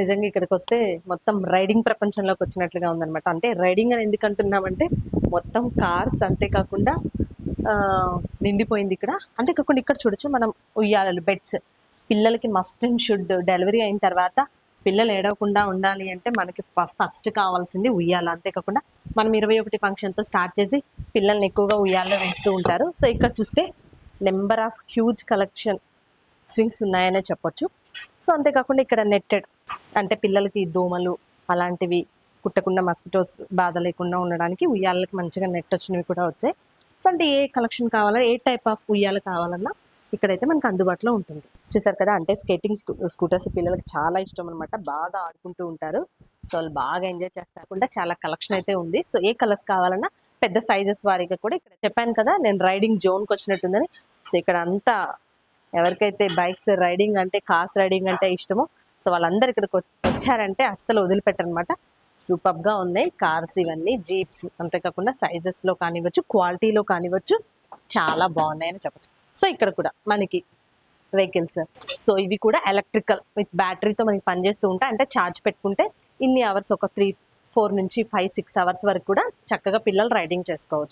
నిజంగా ఇక్కడికి వస్తే మొత్తం రైడింగ్ ప్రపంచంలోకి వచ్చినట్లుగా ఉందన్నమాట. అంటే రైడింగ్ అని ఎందుకు అంటున్నామంటే మొత్తం కార్స్ అంతేకాకుండా నిండిపోయింది ఇక్కడ. అంతేకాకుండా ఇక్కడ చూడొచ్చు మనం ఉయ్యాలలు బెడ్స్. పిల్లలకి మస్ట్ అండ్ షుడ్ డెలివరీ అయిన తర్వాత పిల్లలు ఏడవకుండా ఉండాలి అంటే మనకి ఫస్ట్ కావాల్సింది ఉయ్యాల. అంతేకాకుండా మనం ఇరవై ఒకటి ఫంక్షన్తో స్టార్ట్ చేసి పిల్లల్ని ఎక్కువగా ఉయ్యాలలో వేస్తూ ఉంటారు. సో ఇక్కడ చూస్తే number of huge collection swings ఉన్నాయనే చెప్పొచ్చు. సో అంతేకాకుండా ఇక్కడ నెట్టెడ్ అంటే పిల్లలకి దోమలు అలాంటివి కుట్టకుండా మస్కిటోస్ బాధ లేకుండా ఉండడానికి ఉయ్యాలకి మంచిగా నెట్ వచ్చినవి కూడా వచ్చాయి. సో అంటే ఏ కలెక్షన్ కావాలన్నా ఏ టైప్ ఆఫ్ ఉయ్యాలు కావాలన్నా ఇక్కడైతే మనకు అందుబాటులో ఉంటుంది. చూసారు కదా అంటే స్కేటింగ్ స్కూటర్స్ పిల్లలకి చాలా ఇష్టం అనమాట బాగా ఆడుకుంటూ ఉంటారు. సో వాళ్ళు బాగా ఎంజాయ్ చేస్తారకుండా చాలా కలెక్షన్ అయితే ఉంది. సో ఏ కలర్స్ కావాలన్నా పెద్ద సైజెస్ వారిగా కూడా ఇక్కడ చెప్పాను కదా నేను రైడింగ్ జోన్కి వచ్చినట్టుందని. సో ఇక్కడ అంతా ఎవరికైతే బైక్స్ రైడింగ్ అంటే కార్స్ రైడింగ్ అంటే ఇష్టమో సో వాళ్ళందరూ ఇక్కడికి వచ్చారంటే అస్సలు వదిలిపెట్టరనమాట. సూపర్గా ఉన్నాయి. కార్స్ ఇవన్నీ జీప్స్ అంతేకాకుండా సైజెస్లో కానివ్వచ్చు క్వాలిటీలో కానివ్వచ్చు చాలా బాగున్నాయని చెప్పచ్చు. సో ఇక్కడ కూడా మనకి వెహికల్స్. సో ఇవి కూడా ఎలక్ట్రికల్ విత్ బ్యాటరీతో మనకి పనిచేస్తూ ఉంటాయి. అంటే ఛార్జ్ పెట్టుకుంటే ఇన్ని అవర్స్ ఒక త్రీ ఫోర్ నుంచి ఫైవ్ సిక్స్ అవర్స్ వరకు కూడా చక్కగా పిల్లలు రైడింగ్ చేసుకోవచ్చు.